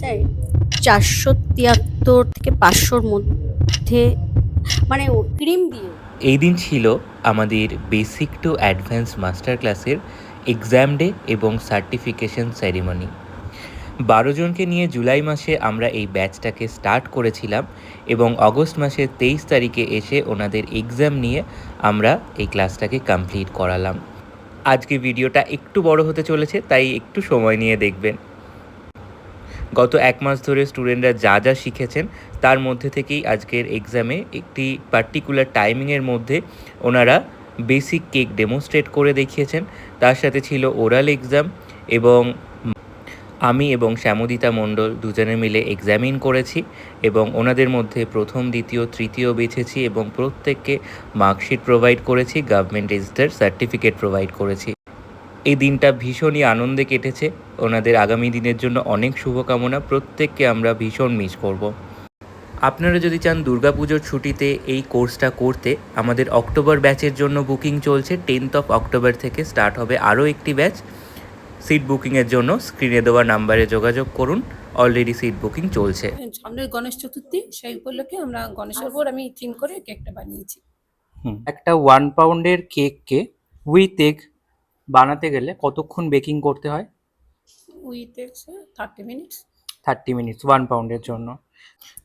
Sir, চারশো তিয়াত্তর থেকে পাঁচশোর মধ্যে মানে ক্রিম দিয়ে। এই দিন ছিল আমাদের বেসিক টু অ্যাডভান্স মাস্টার ক্লাসের এক্সাম ডে এবং সার্টিফিকেশন সেরিমনি বারো জনকে নিয়ে জুলাই মাসে আমরা এই ব্যাচটাকে স্টার্ট করেছিলাম এবং অগস্ট মাসের তেইশ তারিখে এসে ওনাদের এক্সাম নিয়ে আমরা এই ক্লাসটাকে কমপ্লিট করালাম। আজকে ভিডিওটা একটু বড় হতে চলেছে, তাই একটু সময় নিয়ে দেখবেন। গত এক মাস ধরে স্টুডেন্টরা যা যা শিখেছেন, তার মধ্যে থেকেই আজকের এক্সামে একটি পার্টিকুলার টাইমিংয়ের মধ্যে ওনারা বেসিক কেক ডেমনস্ট্রেট করে দেখিয়েছেন। তার সাথে ছিল ওরাল এক্সাম এবং আমি এবং শ্যামদিতা মণ্ডল দুজনে মিলে এক্সামিন করেছি এবং ওনাদের মধ্যে প্রথম, দ্বিতীয়, তৃতীয় বেছেছি এবং প্রত্যেককে মার্কশিট প্রোভাইড করেছি গভর্নমেন্ট রেজিস্টার সার্টিফিকেট প্রোভাইড করেছি। এই দিনটা ভীষণই আনন্দে কেটেছে। ওনাদের আগামী দিনের জন্য অনেক শুভকামনা। প্রত্যেককে আমরা ভীষণ মিস করব। আপনারা যদি চান দুর্গাপুজোর ছুটিতে এই কোর্সটা করতে আমাদের অক্টোবর ব্যাচের জন্য বুকিং চলছে। টেন্থ অফ অক্টোবর থেকে স্টার্ট হবে আরও একটি ব্যাচ সিট বুকিংয়ের জন্য স্ক্রিনে দেওয়া নাম্বারে যোগাযোগ করুন। অলরেডি সিট বুকিং চলছে। সামনের গণেশ চতুর্থী সেই উপলক্ষে আমরা গণেশের উপর আমি থিম করে কেকটা বানিয়েছি। একটা ওয়ান পাউন্ডের কেককে উইথ এগ বানাতে গেলে কতক্ষণ বেকিং করতে হয়? With thirty minutes thirty minutes one পাউন্ডের জন্য।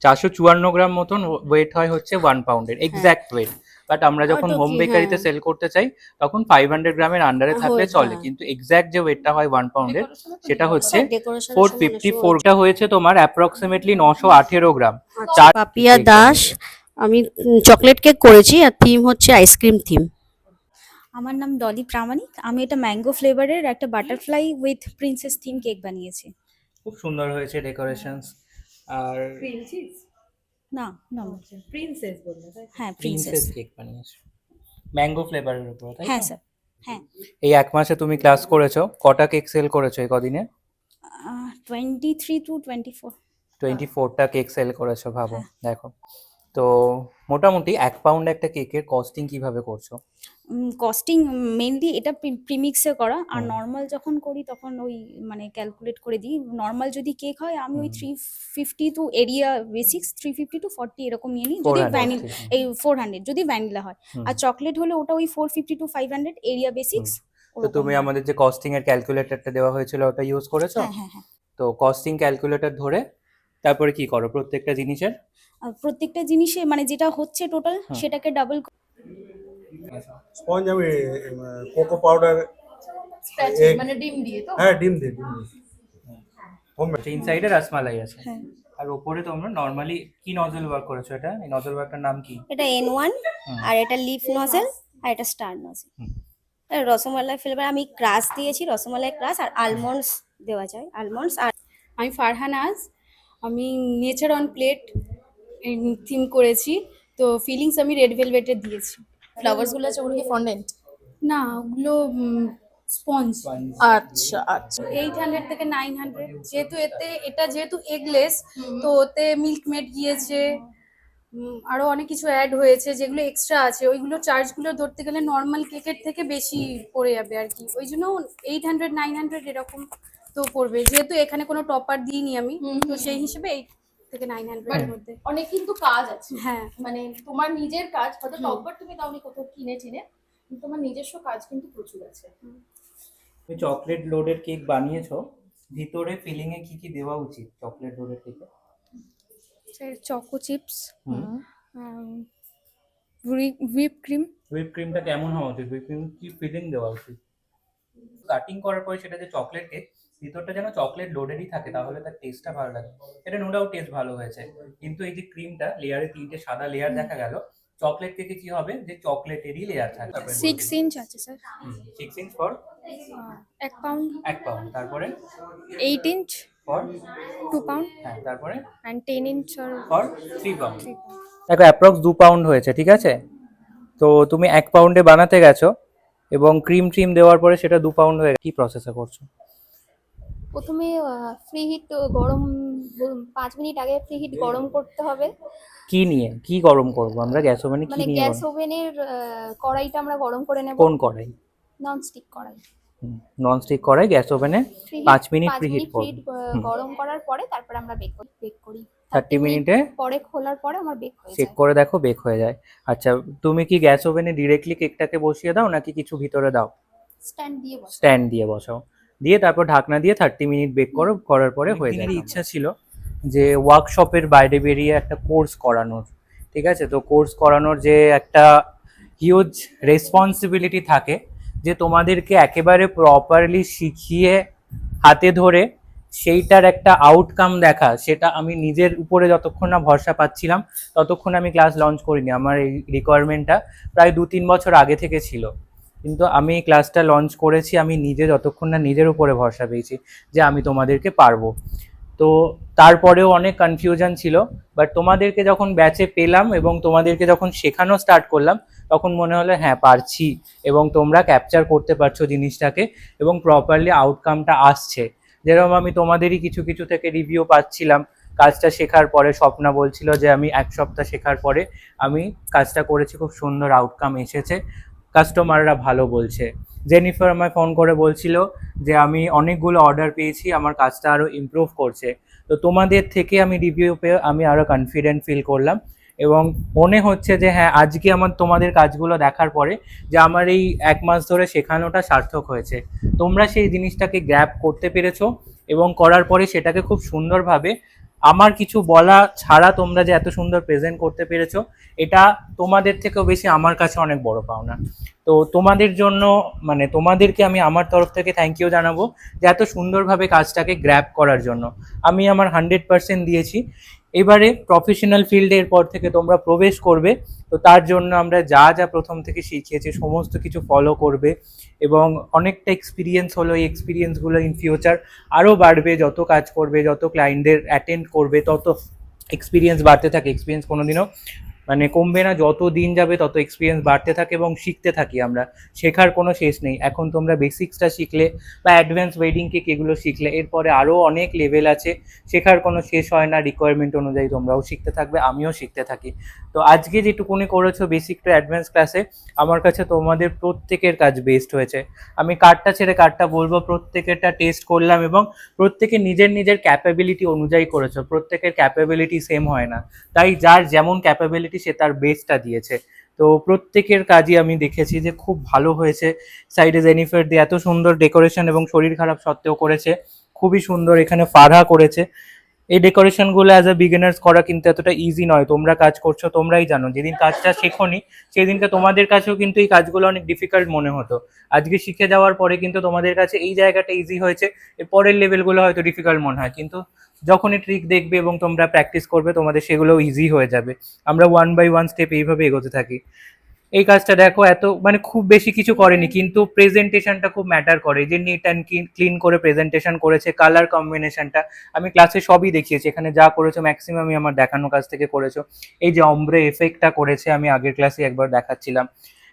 চারশো চুয়ান্ন গ্রাম মতন ওয়েট হয় হচ্ছে ওয়ান পাউন্ডের এক্স্যাক্ট ওয়েট বাট আমরা যখন হোম বেকারিতে হ্যাঁ। সেল করতে চাই তখন ফাইভ হান্ড্রেড গ্রামের আন্ডারে থাকলে চলে। কিন্তু এক্স্যাক্ট যে ওয়েটটা হয় ওয়ান পাউন্ডের সেটা হচ্ছে ফোর ফিফটি ফোরটা হয়েছে তোমার অ্যাপ্রক্সিমেটলি নশো আঠেরো গ্রাম। আচ্ছা, চার পাপিয়া দাস আমি চকলেট কেক করেছি আর থিম হচ্ছে আইসক্রিম থিম আমার নাম ডলি প্রামাণিক। আমি এটা ম্যাঙ্গো ফ্লেভারের একটা butterfly with princess theme cake বানিয়েছি। খুব সুন্দর হয়েছে ডেকোরেশনস। আর না না। প্রিন্সেস বললে হ্যাঁ প্রিন্সেস প্রিন্সেস। কেক বানিয়েছো। ম্যাঙ্গো ফ্লেভারের উপর তাই হ্যাঁ স্যার। হ্যাঁ। এই এক মাসে তুমি ক্লাস করেছ কটা কেক সেল করেছ এই কদিনে? Twenty three to twenty four twenty ফোরটা কেক সেল করেছ ভাবো হ্যাঁ। দেখো। তো মোটামুটি এক পাউন্ড একটা কেকের কস্টিং কীভাবে করছ? কস্টিং মেনলি এটা প্রিমিক্সে করা। আর নর্মাল যখন করি তখন ওই মানে ক্যালকুলেট করে দিই। নর্মাল যদি কেক হয় আমি ওই three fifty to area basics three fifty to forty এরকম নিয়ে নিই। যদি ভ্যানিল এই ফোর হান্ড্রেড যদি ভ্যানিলা হয়। আর চকলেট হলে ওটা ওই four fifty to five hundred area basics তো তুমি আমাদের যে কস্টিং এর ক্যালকুলেটরটা দেওয়া হয়েছিল ওটা ইউজ করেছ? হ্যাঁ হ্যাঁ হ্যাঁ। তো কস্টিং ক্যালকুলেটর ধরে তারপরে কি করো প্রত্যেকটা জিনিসের? প্রত্যেকটা জিনিসে মানে যেটা হচ্ছে টোটাল সেটাকে ডাবল স্পঞ্জ আমি কোকো পাউডার মানে ডিম দিয়ে তো? হ্যাঁ ডিম দিই ডিম হোমমেড ইনসাইডে রাসমালাই আছে। হ্যাঁ। আর ওপরে তোমরা নর্মালি কি নজল ওয়ার্ক করেছ এটা? এই নজল ওয়ার্কটার নাম কি? এটা এন ওয়ান আর এটা লিফ নজেল আর এটা স্টার নজেল। রসমালাই ফ্লেভার আমি ক্রাশ দিয়েছি রসমালাই ক্রাশ আর আলমন্ডস দেওয়া যায় আলমন্ডস আর আমি ফারহানাজ আমি নেচার অন প্লেট থিম করেছি। তো ফিলিংস আমি রেড ভেলভেটের দিয়েছি। ফ্লাওয়ার্সগুলো আছে ওগুলো কি ফন্ডেন্ট না ওগুলো স্পঞ্জ আচ্ছা আচ্ছা। এইট হান্ড্রেড থেকে নাইন হান্ড্রেড যেহেতু এতে এটা যেহেতু এগলেস তো ওতে মিল্ক মেড গিয়েছে আরও অনেক কিছু অ্যাড হয়েছে যেগুলো এক্সট্রা আছে ওইগুলো চার্জগুলো ধরতে গেলে নর্মাল কেকের থেকে বেশি পড়ে যাবে আর কি। ওই জন্য এইট হান্ড্রেড নাইন হান্ড্রেড এরকম তো পড়বে। যেহেতু এখানে কোনো টপার দিইনি আমি তো সেই হিসেবে এইট থেকে নাইন হান্ড্রেডের মধ্যে। অনেক কিন্তু কাজ আছে। হ্যাঁ। মানে তোমার নিজের কাজ হয়তো। টপবার তুমি দাওনি কোথাও কিনে টিনে কিন্তু তোমার নিজস্ব কাজ কিন্তু প্রচুর আছে। তুমি চকলেট লোডের কেক বানিয়েছো ভিতরে ফিলিং এ কি কি দেওয়া উচিত চকলেট লোডের কেকে চকো চিপস হুম। হুইপ ক্রিম হুইপ ক্রিমটা কেমন হওয়া উচিত? হুইপ ক্রিম কি ফিলিং দেওয়া উচিত? কাটিং করার পরে সেটা যে চকলেট কেক ভিতরটা যেন চকলেট লোডেডই থাকে তাহলে তার টেস্টটা ভালো লাগে। এটা নো ডাউট টেস্ট ভালো হয়েছে। কিন্তু এই যে ক্রিমটা লেয়ারে তিনটে সাদা লেয়ার দেখা গেল চকলেট কেকে কি হবে? যে চকলেটেরই লেয়ার থাকবে। সিক্স ইঞ্চ আছে স্যার সিক্স ইঞ্চ ফর এক পাউন্ড এক পাউন্ড তারপরে? Eight inch for two pound হ্যাঁ তারপরে? অ্যান্ড টেন ইঞ্চ আর ফর থ্রি পাউন্ড দেখো অ্যাপ্রক্স দু পাউন্ড হয়েছে ঠিক আছে? তো তুমি এক পাউন্ডে বানাতে গেছো এবং ক্রিম ট্রিম দেওয়ার পরে সেটা দু পাউন্ড হয়ে গেছে। কি প্রসেসে করছ? প্রথমে ফ্রি হিট গরম পাঁচ মিনিট আগে ফ্রি হিট গরম করতে হবে। কি নিয়ে? কি গরম করব? আমরা গ্যাস ওভেনে কি মানে নিয়ে গ্যাস ওভেনের কড়াইটা আমরা গরম করে নেব। কোন কড়াই? নন স্টিক কড়াই ননস্টিক কড়াই গ্যাস ওভেনে ফ্রি পাঁচ মিনিট করব। হিট হুম। গরম করার পরে তারপর আমরা বেক করি বেক করি। থার্টি মিনিটে পরে খোলার পরে আমার বেক হয়ে চেক করে দেখো বেক হয়ে যায়। আচ্ছা তুমি কি গ্যাস ওভেনে ডিরেক্টলি কেকটাকে বসিয়ে দাও নাকি কিছু ভিতরে দাও? স্ট্যান্ড দিয়ে বসে স্ট্যান্ড দিয়ে বসাও। দিয়ে তারপর ঢাকনা দিয়ে থার্টি মিনিট বেক করো করার পরে হয়ে যায় ইচ্ছা ছিল যে ওয়ার্কশপের বাইরে বেরিয়ে একটা কোর্স করানোর ঠিক আছে? তো কোর্স করানোর যে একটা হিউজ রেসপন্সিবিলিটি থাকে যে তোমাদেরকে একেবারে প্রপারলি শিখিয়ে হাতে ধরে সেইটার একটা আউটকাম দেখা সেটা আমি নিজের উপরে যতক্ষণ না ভরসা পাচ্ছিলাম ততক্ষণ আমি ক্লাস লঞ্চ করিনি। আমার এই রিকোয়ারমেন্টটা প্রায় দু তিন বছর আগে থেকে ছিল। কিন্তু আমি ক্লাসটা লঞ্চ করেছি, আমি নিজে যতক্ষণ না নিজের উপরে ভরসা পেয়েছি যে আমি তোমাদেরকে পারব। তো তারপরেও অনেক কনফিউশন ছিল বাট তোমাদেরকে যখন ব্যাচে পেলাম এবং তোমাদেরকে যখন শেখানো স্টার্ট করলাম, তখন মনে হলো হ্যাঁ পারছি এবং তোমরা ক্যাপচার করতে পারছ জিনিসটাকে এবং প্রপারলি আউটকামটা আসছে। যেরকম আমি তোমাদেরই কিছু কিছু থেকে রিভিউ পাচ্ছিলাম, কাজটা শেখার পরে স্বপ্না বলছিল যে, আমি এক সপ্তাহ শেখার পরে আমি কাজটা করেছি, খুব সুন্দর আউটকাম এসেছে। কাস্টমাররা ভালো বলছে। জেনিফার আমায় ফোন করে বলছিল যে, আমি অনেকগুলো অর্ডার পেয়েছি, আমার কাজটা আরও ইমপ্রুভ করছে। তো তোমাদের থেকে আমি রিভিউ পেয়ে আমি আরও কনফিডেন্ট ফিল করলাম এবং মনে হচ্ছে যে হ্যাঁ আজকে আমার তোমাদের কাজগুলো দেখার পরে যে আমার এই এক মাস ধরে শেখানোটা সার্থক হয়েছে। তোমরা সেই জিনিসটাকে গ্র্যাপ করতে পেরেছ এবং করার পরে সেটাকে খুব সুন্দরভাবে আমার কিছু বলা ছাড়া তোমরা যে এত সুন্দর প্রেজেন্ট করতে পেরেছ, এটা তোমাদের থেকেও বেশি আমার কাছে অনেক বড় পাওনা। তো তোমাদের জন্য মানে তোমাদেরকে আমি আমার তরফ থেকে থ্যাংক ইউ জানাব যে এত সুন্দরভাবে কাজটাকে গ্র্যাপ করার জন্য। আমি আমার হান্ড্রেড পার্সেন্ট দিয়েছি। এবারে প্রফেশনাল ফিল্ডে এরপর থেকে তোমরা প্রবেশ করবে। তো তার জন্য আমরা যা যা প্রথম থেকে শিখিয়েছি, সমস্ত কিছু ফলো করবে এবং অনেকটা এক্সপিরিয়েন্স হলো। এই এক্সপিরিয়েন্সগুলো ইন ফিউচার আরও বাড়বে। যত কাজ করবে, যত ক্লায়েন্টদের অ্যাটেন্ড করবে, তত এক্সপিরিয়েন্স বাড়তে থাকে। এক্সপিরিয়েন্স কোনোদিনও মানে কমবে না, যত দিন যাবে তত এক্সপিরিয়েন্স বাড়তে থাকে এবং শিখতে থাকি আমরা। শেখার কোনো শেষ নেই। এখন তোমরা বেসিক্সটা শিখলে বা অ্যাডভান্স ওয়েডিং কেক এগুলো শিখলে, এরপরে আরও অনেক লেভেল আছে। শেখার কোনো শেষ হয় না রিকোয়ারমেন্ট অনুযায়ী তোমরাও শিখতে থাকবে, আমিও শিখতে থাকি। তো আজকে যেটুকুনি করেছ বেসিক টু অ্যাডভান্স ক্লাসে আমার কাছে তোমাদের প্রত্যেকের কাজ বেস্ট হয়েছে। আমি কার্ডটা ছেড়ে কার্ডটা বলব, প্রত্যেকেরটা টেস্ট করলাম এবং প্রত্যেকে নিজের নিজের ক্যাপাবিলিটি অনুযায়ী করেছ। প্রত্যেকের ক্যাপাবিলিটি সেম হয় না। তাই যার যেমন ক্যাপাবিলিটি সে তার বেস্টটা দিয়েছে। তো প্রত্যেকের কাজই আমি দেখেছি যে খুব ভালো হয়েছে। সাইডে জেনিফার দিয়ে এত সুন্দর ডেকোরেশন এবং শরীর খারাপ সত্ত্বেও করেছে। খুবই সুন্দর এখানে ফারহা করেছে। এই ডেকোরেশনগুলো অ্যাজ আ বিগিনার্স করা কিন্তু এতটা ইজি নয়। তোমরা কাজ করছ, তোমরাই জানো। যেদিন কাজটা শেখোনি, সেদিনকে তোমাদের কাছেও কিন্তু এই কাজগুলো অনেক ডিফিকাল্ট মনে হতো। আজকে শিখে যাওয়ার পরে কিন্তু তোমাদের কাছে এই জায়গাটা ইজি হয়েছে। এর পরের লেভেলগুলো হয়তো ডিফিকাল্ট মনে হয়। কিন্তু যখনই ট্রিক দেখবে এবং তোমরা প্র্যাকটিস করবে, তোমাদের সেগুলোও ইজি হয়ে যাবে। আমরা ওয়ান বাই ওয়ান স্টেপ এইভাবে এগোতে থাকি। এই কাজটা দেখো, এত মানে খুব বেশি কিছু করেনি, কিন্তু প্রেজেন্টেশনটা খুব ম্যাটার করে। যে নিট অ্যান্ড ক্লিন করে প্রেজেন্টেশন করেছে কালার কম্বিনেশনটা আমি ক্লাসে সবই দেখিয়েছি। এখানে যা করেছ ম্যাক্সিমামই আমার দেখানো কাজ থেকে করেছ। এই যে অম্ব্রে এফেক্টটা করেছে, আমি আগের ক্লাসে একবার দেখাচ্ছিলাম।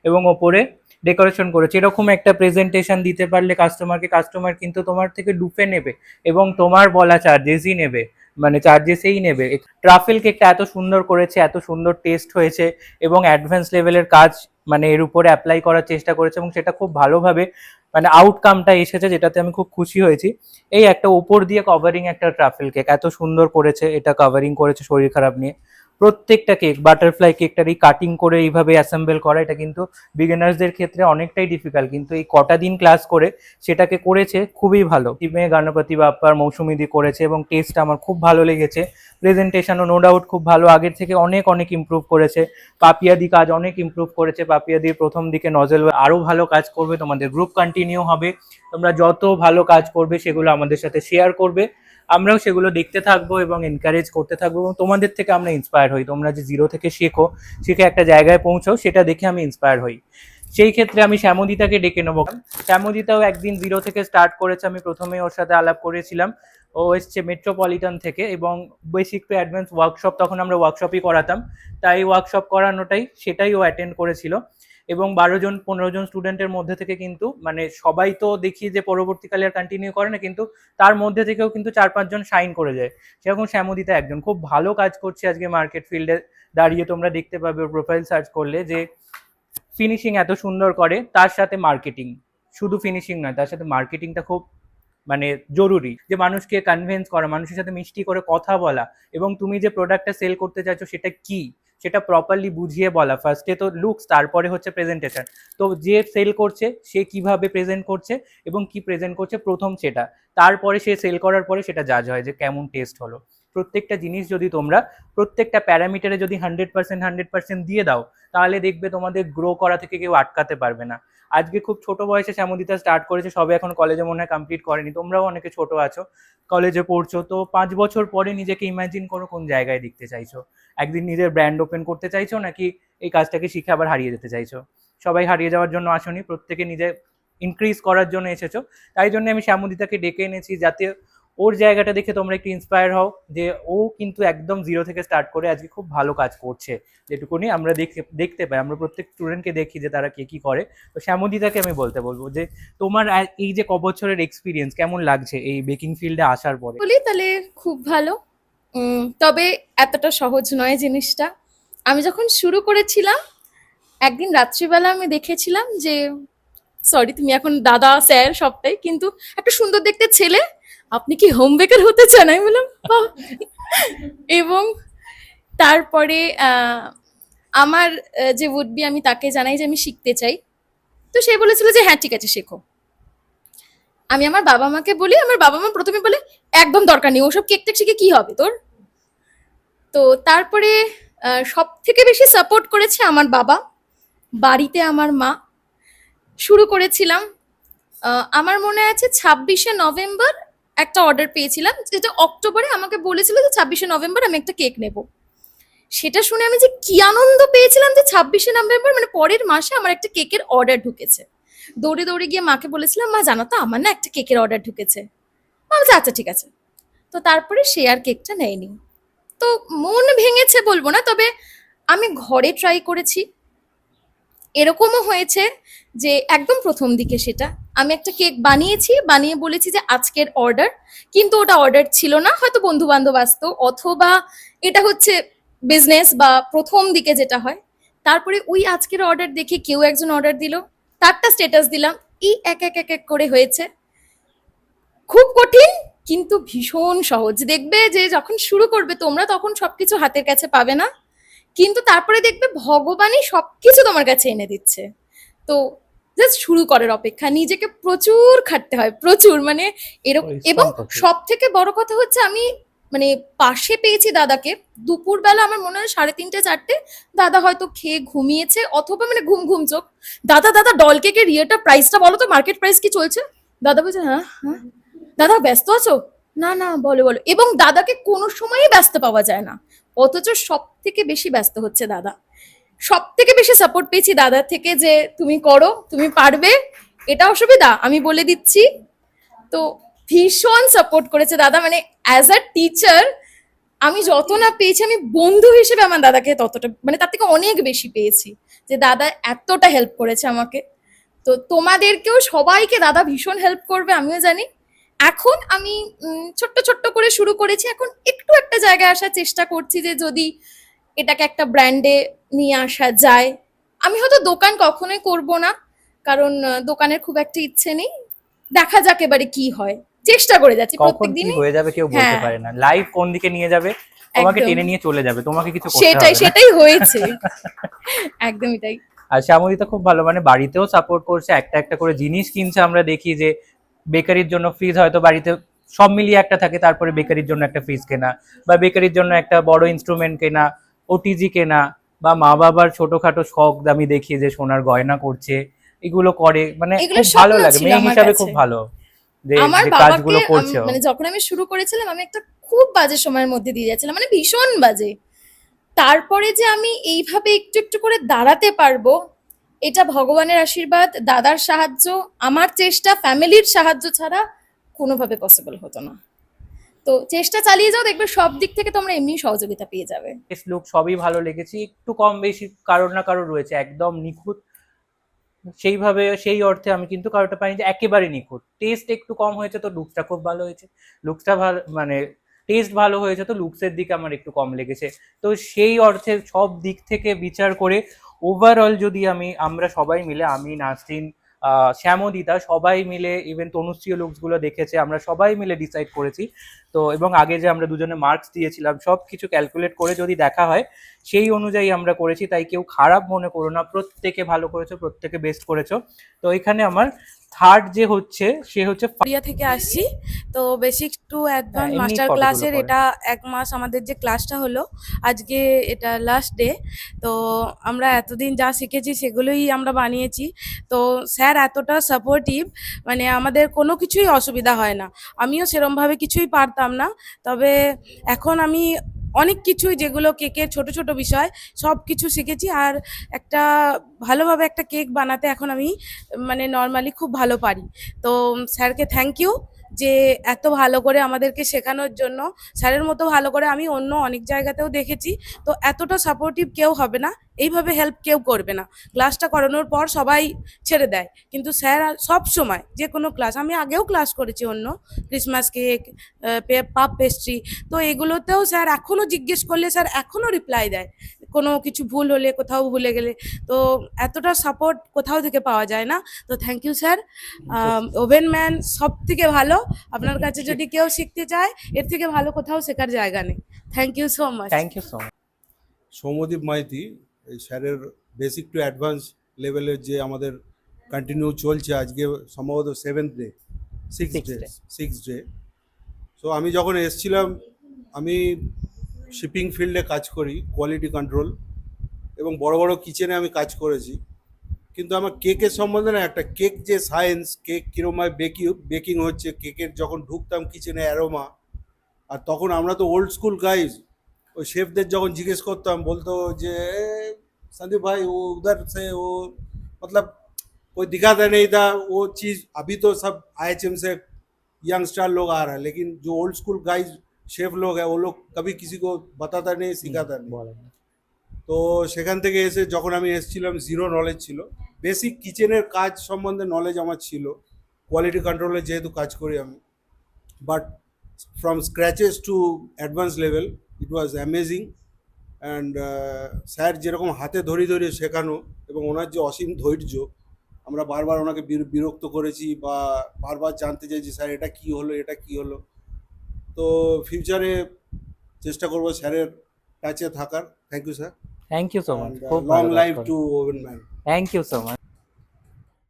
এবং ওপরে ডেকোরেশন করেছে। এরকম একটা প্রেজেন্টেশন দিতে পারলে কাস্টমারকে কাস্টমার কিন্তু তোমার থেকে ডুপে নেবে এবং তোমার বলা চার্জেসই নেবে মানে চার্জেসেই নেবে। ট্রাফেল কেকটা এত সুন্দর করেছে, এত সুন্দর টেস্ট হয়েছে এবং অ্যাডভান্স লেভেলের কাজ মানে এর উপরে অ্যাপ্লাই করার চেষ্টা করেছে এবং সেটা খুব ভালোভাবে মানে আউটকামটা এসেছে যেটাতে আমি খুব খুশি হয়েছি। এই একটা উপর দিয়ে কভারিং একটা ট্রাফেল কেক এত সুন্দর করেছে, এটা কভারিং করেছে শরীর খারাপ নিয়ে। প্রত্যেকটা কেক বাটারফ্লাই কেকটার এই কাটিং করে এইভাবে অ্যাসেম্বল করা, এটা কিন্তু বিগিনার্সদের ক্ষেত্রে অনেকটাই ডিফিকাল্ট কিন্তু এই কটা দিন ক্লাস করে সেটাকে করেছে খুবই ভালো। টিমে গণপতি বাপ্পার মৌসুমিদি করেছে এবং টেস্ট আমার খুব ভালো লেগেছে। প্রেজেন্টেশনও নো ডাউট খুব ভালো, আগের থেকে অনেক অনেক ইমপ্রুভ করেছে। পাপিয়াদি কাজ অনেক ইমপ্রুভ করেছে। পাপিয়াদির প্রথম দিকে নজেল আরও ভালো কাজ করবে, তোমাদের গ্রুপ কন্টিনিউ হবে। তোমরা যত ভালো কাজ করবে, সেগুলো আমাদের সাথে শেয়ার করবে। আমরাও সেগুলো দেখতে থাকব এবং এনকারেজ করতে থাকব এবং তোমাদের থেকে আমরা ইন্সপায়ার হই। তোমরা যে জিরো থেকে শেখো, শিখে একটা জায়গায় পৌঁছাও, সেটা দেখে আমি ইন্সপায়ার হই। সেই ক্ষেত্রে আমি শ্যামদিতাকে ডেকে নেব। শ্যামদিতাও একদিন জিরো থেকে স্টার্ট করেছে, আমি প্রথমে ওর সাথে আলাপ করেছিলাম। ও এসছে মেট্রোপলিটন থেকে এবং বেসিক টু অ্যাডভান্স ওয়ার্কশপ তখন আমরা ওয়ার্কশপই করাতাম। তাই ওয়ার্কশপ করানোটাই, সেটাই ও অ্যাটেন্ড করেছিল। এবং বারো জন, পনেরো জন স্টুডেন্টের মধ্যে থেকে কিন্তু মানে সবাই তো দেখি যে পরবর্তীকালে আর কন্টিনিউ করে না, কিন্তু তার মধ্যে থেকেও কিন্তু চার পাঁচজন সাইন করে যায়। সেরকম শ্যামদিতা একজন, খুব ভালো কাজ করছে আজকে মার্কেট ফিল্ডে দাঁড়িয়ে তোমরা দেখতে পাবে প্রোফাইল সার্চ করলে যে ফিনিশিং এত সুন্দর করে, তার সাথে মার্কেটিং শুধু ফিনিশিং নয়, তার সাথে মার্কেটিংটা খুব মানে জরুরি যে মানুষকে কনভিন্স করা, মানুষের সাথে মিষ্টি করে কথা বলা এবং তুমি যে প্রোডাক্টটা সেল করতে চাইছো সেটা কি? সেটা প্রপারলি বুঝিয়ে বলা। ফার্স্টে তো লুকস তারপরে হচ্ছে প্রেজেন্টেশন তো যে সেল করছে, সে কীভাবে প্রেজেন্ট করছে এবং কি প্রেজেন্ট করছে প্রথম সেটা। তারপরে সে সেল করার পরে সেটা জাজ হয় যে কেমন টেস্ট হলো। প্রত্যেকটা জিনিস যদি তোমরা প্রত্যেকটা প্যারামিটারে যদি হান্ড্রেড পার্সেন্ট হান্ড্রেড পার্সেন্ট দিয়ে দাও, তাহলে দেখবে তোমাদের গ্রো করা থেকে কেউ আটকাতে পারবে না। আজকে খুব ছোট বয়সে শ্যামদিতা স্টার্ট করেছে, সবে এখন কলেজে মনে হয় কমপ্লিট করেনি। তোমরাও অনেকে ছোট আছো কলেজে পড়ছো, তো পাঁচ বছর পরে নিজেকে ইমাজিন করো কোন জায়গায় দেখতে চাইছো। একদিন নিজের ব্র্যান্ড ওপেন করতে চাইছো নাকি এই কাজটাকে শিখে আবার হারিয়ে যেতে চাইছো? সবাই হারিয়ে যাওয়ার জন্য আসনি, প্রত্যেকে নিজে ইনক্রিজ করার জন্য এসেছ। তাই জন্য আমি শ্যামদিতাকে ডেকে এনেছি যাতে ওর জায়গাটা দেখে তোমরা একটু ইন্সপায়ার হও যে ও কিন্তু একদম জিরো থেকে স্টার্ট করে আজকে খুব ভালো কাজ করছে। যেটুকুনি আমরা দেখতে দেখতে পাই, আমরা প্রত্যেক স্টুডেন্টকে দেখি যে তারা কে কি করে। তো শ্যামদিতাকে আমি বলতে বলব যে, তোমার এই যে ক বছরের এক্সপিরিয়েন্স কেমন লাগছে এই বেকিং ফিল্ডে আসার পরে? বলি তাহলে খুব ভালো। তবে এতটা সহজ নয় জিনিসটা। আমি যখন শুরু করেছিলাম, একদিন রাত্রিবেলা আমি দেখেছিলাম যে সরি তুমি এখন দাদা, স্যার সবটাই, কিন্তু একটা সুন্দর দেখতে ছেলে আপনি কি হোম বেকার হতে চান? আমি বললাম এবং তারপরে আমার যে উডবি আমি তাকে জানাই যে আমি শিখতে চাই, তো সে বলেছিল যে হ্যাঁ ঠিক আছে, শেখো। আমি আমার বাবা মাকে বলি, আমার বাবা মা প্রথমে বলে, একদম দরকার নেই, ওসব কেক টেক শিখে কি হবে তোর? তো তারপরে সব থেকে বেশি সাপোর্ট করেছে আমার বাবা, বাড়িতে আমার মা। শুরু করেছিলাম আমার মনে আছে ছাব্বিশে নভেম্বর একটা অর্ডার পেয়েছিলাম, যেটা অক্টোবরে আমাকে বলেছিল যে ছাব্বিশে নভেম্বর আমি একটা কেক নেব। সেটা শুনে আমি যে কি আনন্দ পেয়েছিলাম যে ছাব্বিশে নভেম্বর মানে পরের মাসে আমার একটা কেকের অর্ডার ঢুকেছে। দৌড়ে দৌড়ে গিয়ে মাকে বলেছিলাম, মা, জানো তো, আমার না একটা কেকের অর্ডার ঢুকেছে। মা বলছে আচ্ছা ঠিক আছে। তো তারপরে সে আর কেকটা নেয়নি। তো মন ভেঙেছে বলব না, তবে আমি ঘরে ট্রাই করেছি। এরকমও হয়েছে যে একদম প্রথম দিকে সেটা। আমি একটা কেক বানিয়েছি, বানিয়ে বলেছি যে আজকের অর্ডার কিন্তু ওটা অর্ডার ছিল না। হয়তো বন্ধু বান্ধব আসতো, অথবা এটা হচ্ছে বিজনেস বা প্রথম দিকে যেটা হয়। তারপরে ওই আজকের অর্ডার দেখে কেউ একজন অর্ডার দিল, তারটা স্ট্যাটাস দিলাম। এই এক এক এক এক করে হয়েছে। খুব কঠিন, কিন্তু ভীষণ সহজ। দেখবে যে যখন শুরু করবে তোমরা, তখন সবকিছু হাতের কাছে পাবে না। কিন্তু তারপরে দেখবে ভগবানই সবকিছু তোমার কাছে এনে দিচ্ছে। তো জাস্ট শুরু করার অপেক্ষা। নিজেকে প্রচুর খাটতে হয় প্রচুর। মানে এরকম এবং সব থেকে বড় কথা হচ্ছে আমি মানে পাশে পেয়েছি দাদাকে। দুপুরবেলা আমার মনে হয় সাড়ে তিনটে চারটে দাদা হয়তো খেয়ে ঘুমিয়েছে অথবা মানে ঘুম ঘুম চোখ। দাদা দাদা ডল কেকের ইয়েটা প্রাইসটা বলো তো মার্কেট প্রাইস কি চলছে? দাদা বলছে হ্যাঁ হ্যাঁ। দাদা ব্যস্ত আছো? না না বলো বলো। এবং দাদাকে কোনো সময়ই ব্যস্ত পাওয়া যায় না। অথচ সব থেকে বেশি ব্যস্ত হচ্ছে দাদা। সব থেকে বেশি সাপোর্ট পেয়েছি দাদার থেকে যে তুমি করো, তুমি পারবে, এটা অসুবিধা, আমি বলে দিচ্ছি। তো ভীষণ সাপোর্ট করেছে দাদা মানে অ্যাজ আ টিচার আমি যত না পেয়েছি, আমি বন্ধু হিসেবে আমার দাদাকে ততটা মানে তার থেকে অনেক বেশি পেয়েছি, যে দাদা এতটা হেল্প করেছে আমাকে। তো তোমাদেরকেও সবাইকে দাদা ভীষণ হেল্প করবে, আমিও জানি। এখন আমি ছোট্ট ছোট্ট করে শুরু করেছি, এখন একটু একটা জায়গায় আসার চেষ্টা করছি যে যদি এটাকে একটা ব্র্যান্ডে নিয়ে আসা যায়। আমি হয়তো দোকান কখনোই করব না কারণ দোকানের খুব একটা ইচ্ছে নেই। দেখা যাক এবারে কি হয়। চেষ্টা করে যাচ্ছি কখন প্রত্যেক হয়ে যাবে কেউ বলতে হ্যাঁ। পারে না। লাইভ কোন দিকে নিয়ে যাবে তোমাকে টেনে নিয়ে চলে যাবে তোমাকে কিছু করতে সেটাই হবে না। সেটাই হয়েছে। একদমই তাই। আর শ্যামলিতা খুব ভালো মানে বাড়িতেও সাপোর্ট করছে একটা একটা করে জিনিস কিনছে। আমরা দেখি যে বেকারির জন্য ফ্রিজ হয়তো বাড়িতে সব মিলিয়ে একটা থাকে তারপরে বেকারির জন্য একটা ফ্রিজ কেনা বা বেকারির জন্য একটা বড় ইনস্ট্রুমেন্ট কেনা। ওটিজি কেনা বা মা বাবার ছোটখাটো শখ আমি দেখি যে সোনার গয়না করছে এগুলো করে মানে খুব ভালো লাগে মেয়ে হিসাবে খুব ভালো যে কাজগুলো করছে মানে যখন আমি শুরু করেছিলাম আমি একটা খুব বাজে সময়ের মধ্যে দিয়ে যাচ্ছিলাম মানে ভীষণ বাজে। তারপরে যে আমি এইভাবে একটু একটু করে দাঁড়াতে পারব এটা ভগবানের আশীর্বাদ দাদার সাহায্য আমার চেষ্টা ফ্যামিলির সাহায্য ছাড়া কোনোভাবে পসিবল হতো না। তো চেষ্টা চালিয়ে যাও, দেখবে সব দিক থেকে তোমরা এমনি সহযোগিতা পেয়ে যাবে। টেস্ট লুক সবই ভালো লেগেছে। একটু কম বেশি কারোর না কারোর রয়েছে, একদম নিখুঁত। সেইভাবে, সেই অর্থে আমি কিন্তু কারোটা পাইনি যে একেবারে নিখুঁত। টেস্ট একটু কম হয়েছে তো লুকসটা খুব ভালো হয়েছে। লুকসটা ভালো মানে টেস্ট ভালো হয়েছে তো লুকসের দিকে আমার একটু কম লেগেছে। তো সেই অর্থে সব দিক থেকে বিচার করে ওভারঅল যদি আমি আমরা সবাই মিলে, আমি, নাসরিন শ্যামদিতা সবাই মিলে ইভেন তনুশ্রীয় লুকসগুলো দেখেছে, আমরা সবাই মিলে ডিসাইড করেছি। তো, এবং আগে যে আমরা দুজনে মার্কস দিয়েছিলাম সব কিছু ক্যালকুলেট করে যদি দেখা হয়, সেই অনুযায়ী আমরা করেছি। তাই কেউ খারাপ মনে করো না, প্রত্যেকে ভালো করেছ, প্রত্যেকে বেস্ট করেছ। তো, এখানে আমার থার্ড যে হচ্ছে সে হচ্ছে কোরিয়া থেকে আসছি। তো বেসিক টু অ্যাডভান্স মাস্টার ক্লাসের এটা এক মাস আমাদের যে ক্লাসটা হলো আজকে এটা লাস্ট ডে তো আমরা এতদিন যা শিখেছি সেগুলোই আমরা বানিয়েছি। তো স্যার এতটা সাপোর্টিভ মানে আমাদের কোনো কিছুই অসুবিধা হয় না। আমিও সেরমভাবে কিছুই পারতাম না। তবে এখন আমি অনেক কিছুই যেগুলো কেকের ছোট ছোট বিষয় সব কিছু শিখেছি আর একটা ভালোভাবে একটা কেক বানাতে এখন আমি মানে নর্মালি খুব ভালো পারি। তো স্যারকে থ্যাংক ইউ যে এত ভালো করে আমাদেরকে শেখানোর জন্য, স্যারের মতো ভালো করে আমি অন্য অনেক জায়গাতেও দেখেছি। তো এতটা সাপোর্টিভ কেউ হবে না, এইভাবে হেল্প কেউ করবে না। ক্লাসটা করানোর পর সবাই ছেড়ে দেয়। কিন্তু স্যার সব সময় যে কোনো ক্লাস আমি আগেও ক্লাস করেছি অন্য ক্রিসমাস কেক পাপ পেস্ট্রি তো এগুলোতেও স্যার এখনও জিজ্ঞেস করলে স্যার এখনও রিপ্লাই দেয়। কোনো কিছু ভুল হলে কোথাও ভুলে গেলে তো এতটা সাপোর্ট কোথাও থেকে পাওয়া যায় না। তো thank you sir Oven Man সব থেকে ভালো। আপনার কাছে যদি কেউ শিখতে চায় এর থেকে ভালো কোথাও শেখার জায়গা নেই। Thank you so much thank you so much Soumadip Maiti এই স্যারের বেসিক টু অ্যাডভান্স লেভেলের যে আমাদের কন্টিনিউ চলছে আজকে সম্ভবত seventh day six day six day so আমি যখন এসছিলাম আমি শিপিং ফিল্ডে কাজ করি কোয়ালিটি কন্ট্রোল এবং বড় বড় কিচেনে আমি কাজ করেছি কিন্তু আমার কেকের সম্বন্ধে না একটা কেক যে সায়েন্স কেক কীরমভাবে বেকি বেকিং হচ্ছে কেকের যখন ঢুকতাম কিচেনে অ্যারোমা আর তখন আমরা তো ওল্ড স্কুল গাইজ ওই শেফদের যখন জিজ্ঞেস করতাম বলতো যে "ए, संदीप भाई वो उधर से वो मतलब कोई दिखाता नहीं था वो चीज़ अभी तो सब आई से यंगस्टर लोग आ रहा है लेकिन जो ओल्ड स्कूल गाइज শেফ লোক হ্যাঁ ও লোক কবি কিছু কো বাতাতা নেই শিখাতা নেই তো সেখান থেকে এসে যখন আমি এসেছিলাম জিরো নলেজ ছিল। বেসিক কিচেনের কাজ সম্বন্ধে নলেজ আমার ছিল। কোয়ালিটি কন্ট্রোলে যেহেতু কাজ করি আমি। But from scratches to advance level it was amazing and sir যেরকম হাতে ধরি ধরি শেখানো এবং ওনার যে অসীম ধৈর্য আমরা বারবার ওনাকে বিরক্ত করেছি বা বারবার জানতে চাইছি স্যার এটা কি হলো? এটা কি হলো? তো ফিউচারে চেষ্টা করব স্যারের টাচে থাকার। Thank you sir thank you so much long life to Owen Man. Thank you so much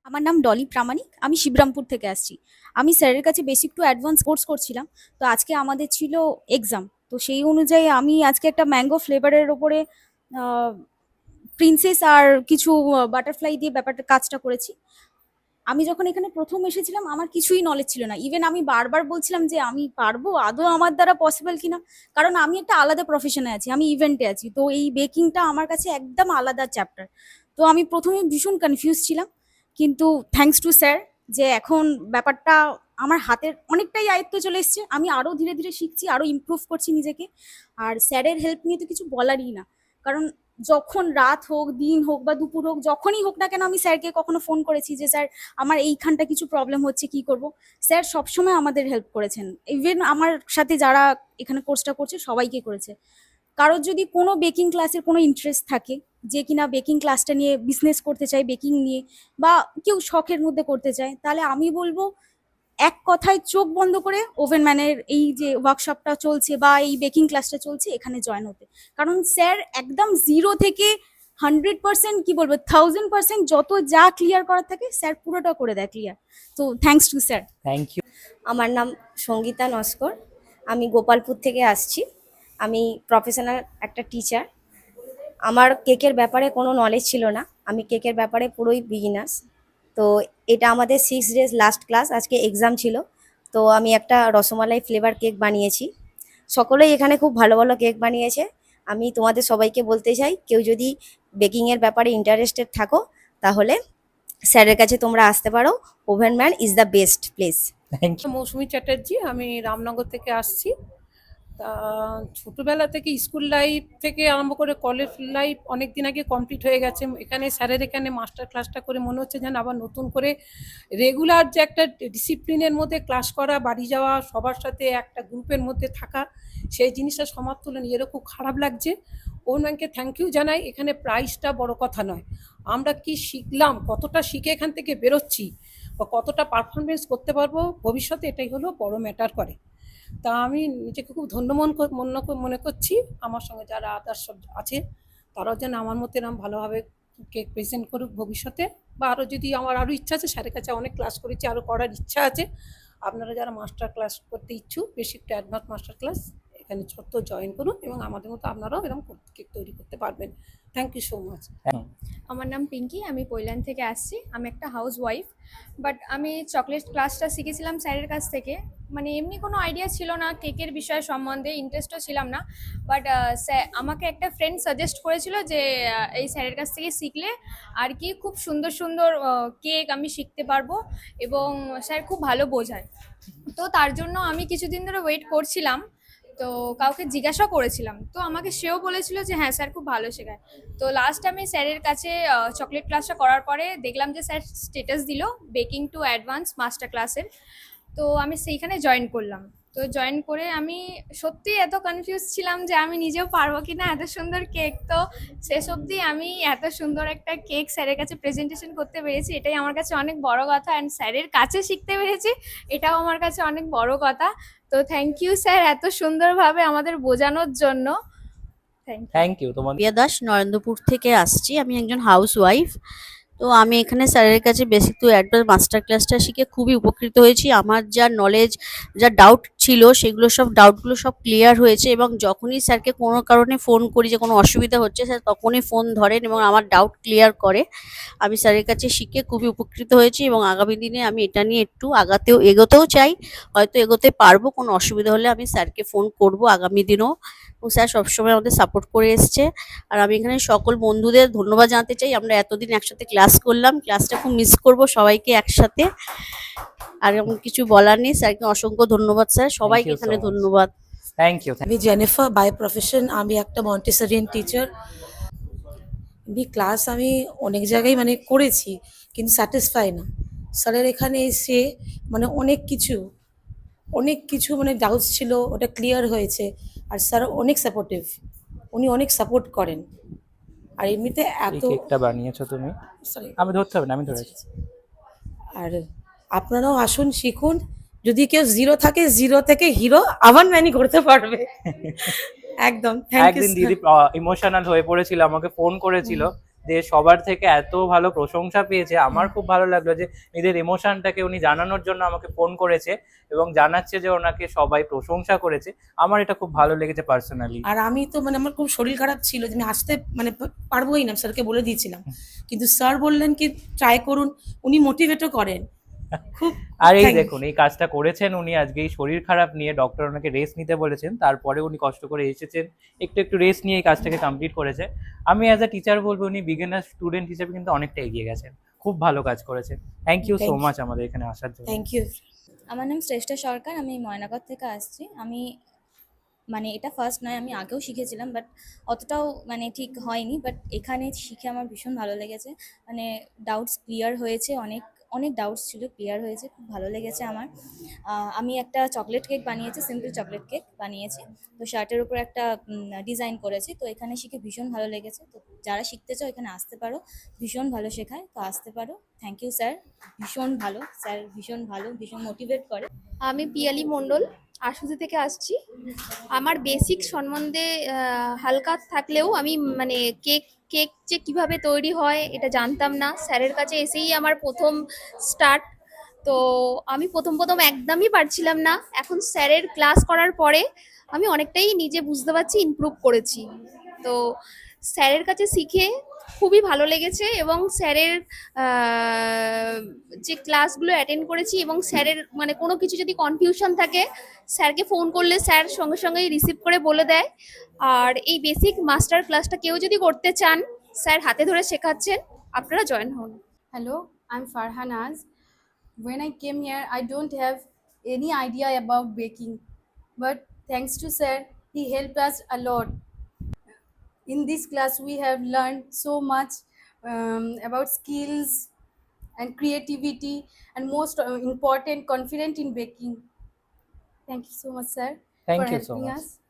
আমার নাম ডলি প্রামাণিক আমি শিবরামপুর থেকে আসছি। আমি স্যারের কাছে বেসিক টু অ্যাডভান্স কোর্স করছিলাম তো আজকে আমাদের ছিল এক্সাম তো সেই অনুযায়ী আমি আজকে একটা ম্যাঙ্গো ফ্লেভারের ওপরে প্রিন্সেস আর কিছু বাটারফ্লাই দিয়ে ব্যাপারটা কাজটা করেছি। আমি যখন এখানে প্রথম এসেছিলাম, আমার কিছুই নলেজ ছিল না। ইভেন আমি বারবার বলছিলাম যে, আমি পারব? আদৌ আমার দ্বারা পসিবল কিনা? কারণ আমি একটা আলাদা প্রফেশনে আছি, আমি ইভেন্টে আছি। তো এই বেকিংটা আমার কাছে একদম আলাদা চ্যাপ্টার তো আমি প্রথমে ভীষণ কনফিউজ ছিলাম। কিন্তু থ্যাঙ্কস টু স্যার যে, এখন ব্যাপারটা আমার হাতের অনেকটাই আয়ত্ত চলে এসছে। আমি আরও ধীরে ধীরে শিখছি আরও ইমপ্রুভ করছি নিজেকে। আর স্যারের হেল্প নিয়ে তো কিছু বলারই না। কারণ যখন রাত হোক, দিন হোক বা দুপুর হোক, যখনই হোক না কেন আমি স্যারকে কখনো ফোন করেছি যে, স্যার, আমার এইখানটা কিছু প্রবলেম হচ্ছে, কি করব? স্যার সবসময় আমাদের হেল্প করেছেন। ইভেন আমার সাথে যারা এখানে কোর্সটা করছে, সবাইকে করেছে। কারোর যদি কোনো বেকিং ক্লাসের কোনো ইন্টারেস্ট থাকে, যে কিনা বেকিং ক্লাসটা নিয়ে বিজনেস করতে চায় বেকিং নিয়ে বা কেউ শখের মধ্যে করতে চায়, তাহলে আমি বলব এক কথায় চোখ বন্ধ করে ওভেন ম্যানের এই যে ওয়ার্কশপটা চলছে বা এই বেকিং ক্লাসটা চলছে এখানে জয়েন হতে। কারণ স্যার একদম জিরো থেকে হান্ড্রেড পার্সেন্ট কি বলব থাউজেন্ড পার্সেন্ট যত যা ক্লিয়ার করার থাকে স্যার পুরোটা করে দেয় ক্লিয়ার তো thanks to sir thank you আমার নাম সঙ্গীতা নস্কর। আমি গোপালপুর থেকে আসছি। আমি প্রফেশনাল একটা টিচার আমার কেকের ব্যাপারে কোনো নলেজ ছিল না। আমি কেকের ব্যাপারে পুরোই বিগিনার্স তো এটা আমাদের সিক্স ডেজ লাস্ট ক্লাস আজকে এক্সাম ছিল। তো আমি একটা রসমালাই ফ্লেভার কেক বানিয়েছি। সকলেই এখানে খুব ভালো ভালো কেক বানিয়েছে। আমি তোমাদের সবাইকে বলতে চাই কেউ যদি বেকিংয়ের ব্যাপারে ইন্টারেস্টেড থাকো তাহলে স্যারের কাছে তোমরা আসতে পারো। Oven Man is the best place thank you Mousumi Chatterjee আমি রামনগর থেকে আসছি। তা ছোটোবেলা থেকে স্কুল লাইফ থেকে আরম্ভ করে কলেজ লাইফ অনেক দিন আগে কমপ্লিট হয়ে গেছে। এখানে স্যারের এখানে মাস্টার ক্লাসটা করে মনে হচ্ছে যেন আবার নতুন করে রেগুলার যে একটা ডিসিপ্লিনের মধ্যে ক্লাস করা, বাড়ি যাওয়া, সবার সাথে একটা গ্রুপের মধ্যে থাকা, সেই জিনিসটা সমাপ্ত হলো এরও খুব খারাপ লাগছে। ওনাকে থ্যাংক ইউ জানাই, এখানে প্রাইসটা বড় কথা নয়। আমরা কি শিখলাম, কতটা শিখে এখান থেকে বেরোচ্ছি বা কতটা পারফরমেন্স করতে পারব, ভবিষ্যতে এটাই হলো বড় ম্যাটার করে। তা আমি নিজেকে খুব ধন্য মন মনে করছি। আমার সঙ্গে যারা আদার্স আছে, তারাও যেন আমার মতো এরকম ভালোভাবে কেক প্রেজেন্ট করুক ভবিষ্যতে। বা আরও যদি আমার আরও ইচ্ছা আছে, স্যারের কাছে অনেক ক্লাস করেছি আরও করার ইচ্ছা আছে। আপনারা যারা মাস্টার ক্লাস করতে ইচ্ছুক, বেশি একটু অ্যাডভান্স মাস্টার ক্লাস এখানে ছোট্ট জয়েন করুন এবং আমাদের মতো আপনারাও এরকম কেক তৈরি করতে পারবেন। থ্যাংক ইউ সো মাচ আমার নাম পিঙ্কি আমি পৈলান থেকে আসছি। আমি একটা হাউস ওয়াইফ বাট আমি চকলেট ক্লাসটা শিখেছিলাম স্যারের কাছ থেকে। মানে এমনি কোনো আইডিয়া ছিল না কেকের বিষয় সম্বন্ধে ইন্টারেস্টও ছিলাম না বাট আমাকে একটা ফ্রেন্ড সাজেস্ট করেছিল যে এই স্যারের কাছ থেকে শিখলে আর কি খুব সুন্দর সুন্দর কেক আমি শিখতে পারব এবং স্যার খুব ভালো বোঝায়। তো তার জন্য আমি কিছুদিন ধরে ওয়েট করছিলাম তো কাউকে জিজ্ঞাসা করেছিলাম। তো আমাকে সেও বলেছিল যে হ্যাঁ স্যার, খুব ভালো শেখায়। তো লাস্ট আমি স্যারের কাছে চকলেট ক্লাসটা করার পরে দেখলাম যে স্যার স্টেটাস দিল বেকিং টু অ্যাডভান্স মাস্টার ক্লাসের তো আমি সেইখানে জয়েন করলাম। তো জয়েন করে আমি সত্যি এত কনফিউজ ছিলাম যে আমি নিজেও পারব কি না এত সুন্দর কেক তো শেষ অবধি আমি এত সুন্দর একটা কেক স্যারের কাছে প্রেজেন্টেশন করতে পেরেছি এটাই আমার কাছে অনেক বড় কথা অ্যান্ড স্যারের কাছে শিখতে পেরেছি এটাও আমার কাছে অনেক বড় কথা। তো থ্যাংক ইউ স্যার এত সুন্দরভাবে আমাদের বোঝানোর জন্য। থ্যাংক ইউ থ্যাংক ইউ তোমার প্রিয়া দাস নরেন্দ্রপুর থেকে আসছি। আমি একজন হাউস ওয়াইফ তো আমি এখানে স্যারের কাছে বেসিক টু অ্যাডভান্স মাস্টার ক্লাসটা শিখে খুবই উপকৃত হয়েছি। আমার যা নলেজ যা ডাউট ছিল, সেগুলো সব ডাউটগুলো সব ক্লিয়ার হয়েছে এবং যখনই স্যারকে কোনো কারণে ফোন করি যে কোনো অসুবিধা হচ্ছে, স্যার তখনই ফোন ধরেন এবং আমার ডাউট ক্লিয়ার করে। আমি স্যারের কাছে শিখে খুবই উপকৃত হয়েছি এবং আগামী দিনে আমি এটা নিয়ে একটু আগাতেও এগোতেও চাই। হয়তো এগোতে পারব, কোনো অসুবিধা হলে আমি স্যারকে ফোন করব আগামী দিনেও। এবং স্যার সবসময় আমাদের সাপোর্ট করে এসছে। আর আমি এখানে সকল বন্ধুদের ধন্যবাদ জানাতে চাই। আমরা এতদিন একসাথে ক্লাস করলাম। ক্লাসটা খুব মিস করব সবাইকে একসাথে। আর এমন কিছু বলার নেই। স্যারকে অসংখ্য ধন্যবাদ স্যার। সবাইকে এখানে ধন্যবাদ। থ্যাংক ইউ আমি জেনিফার বাই প্রফেশন আমি একটা মন্টেসরিয়ান টিচার এমনি ক্লাস আমি অনেক জায়গায় মানে করেছি কিন্তু স্যাটিসফাই না। স্যারের এখানে এসে মানে অনেক কিছু অনেক কিছু মানে ডাউটস ছিল ওটা ক্লিয়ার হয়েছে। আর স্যার অনেক সাপোর্টিভ উনি অনেক সাপোর্ট করেন। আর এমনিতে এত কেকটা বানিয়েছো তুমি? সরি আমি ধরতে হবে না আমি ধরেছি। আর আপনারাও আসুন শিখুন। যদি কেউ জিরো থাকে জিরো থেকে হিরো আবার ম্যানি করতে পারবে। একদম থ্যাংক ইউ একদিন দিদি ইমোশনাল হয়ে পড়েছিল আমাকে ফোন করেছিল। যে সবার থেকে এত ভালো প্রশংসা পেয়েছে আমার খুব ভালো লাগল যে নিজের ইমোশনটাকে উনি জানানোর জন্য আমাকে ফোন করেছে এবং জানাচ্ছে যে ওনাকে সবাই প্রশংসা করেছে। আমার এটা খুব ভালো লেগেছে পার্সোনালি আর আমি তো মানে আমার খুব শরীর খারাপ ছিল যে আমি আসতে মানে পারবোই না স্যারকে বলে দিয়েছিলাম। কিন্তু স্যার বললেন কি ট্রাই করুন। উনি মোটিভেটও করেন। আর এই দেখুন এই কাজটা করেছেন উনি আজকে এই শরীর খারাপ নিয়ে ডক্টর ওনাকে রেস্ট নিতে বলেছেন তারপরে উনি কষ্ট করে এসেছেন একটু একটু রেস্ট নিয়ে এই কাজটাকে কমপ্লিট করেছে। আমি অ্যাজ আ টিচার বলব উনি বিগিনার স্টুডেন্ট হিসেবে কিন্তু অনেকটা এগিয়ে গেছেন খুব ভালো কাজ করেছেন। থ্যাংক ইউ সো মাচ আমাদের এখানে আসার জন্য। থ্যাংক ইউ আমার নাম শ্রেষ্ঠা সরকার আমি ময়নাগর থেকে আসছি। আমি মানে এটা ফার্স্ট নয় আমি আগেও শিখেছিলাম বাট অতটাও মানে ঠিক হয়নি বাট এখানে শিখে আমার ভীষণ ভালো লেগেছে। মানে ডাউটস ক্লিয়ার হয়েছে অনেক। অনেক ডাউটস ছিল ক্লিয়ার হয়েছে, খুব ভালো লেগেছে আমার। আমি একটা চকলেট কেক বানিয়েছি সিম্পল চকলেট কেক বানিয়েছি। তো শার্টের উপর একটা ডিজাইন করেছি। তো এখানে শিখে ভীষণ ভালো লেগেছে। তো যারা শিখতে চাও, এখানে আসতে পারো। ভীষণ ভালো শেখায়। তো আসতে পারো। থ্যাংক ইউ স্যার ভীষণ ভালো। স্যার ভীষণ ভালো, ভীষণ মোটিভেট করে। আমি পিয়ালি মণ্ডল আশুতি থেকে আসছি। আমার বেসিক সম্বন্ধে হালকা থাকলেও আমি মানে কেক কেক যে কীভাবে তৈরি হয় এটা জানতাম না। স্যারের কাছে এসেই আমার প্রথম স্টার্ট তো আমি প্রথম প্রথম একদমই পারছিলাম না। এখন স্যারের ক্লাস করার পরে আমি অনেকটাই নিজে বুঝতে পারছি ইমপ্রুভ করেছি। তো স্যারের কাছে শিখে খুবই ভালো লেগেছে এবং স্যারের যে ক্লাসগুলো অ্যাটেন্ড করেছি এবং স্যারের মানে কোনো কিছু যদি কনফিউশন থাকে স্যারকে ফোন করলে স্যার সঙ্গে সঙ্গেই রিসিভ করে বলে দেয় আর এই বেসিক মাস্টার ক্লাসটা কেউ যদি করতে চান স্যার হাতে ধরে শেখাচ্ছেন আপনারা জয়েন হন Hello, I'm Farhanaz. When I came here, I don't have any idea about baking, but thanks to sir, he helped us a lot. in this class we have learned so much um, about skills and creativity and most uh, important confident in baking thank you so much sir thank you so much us.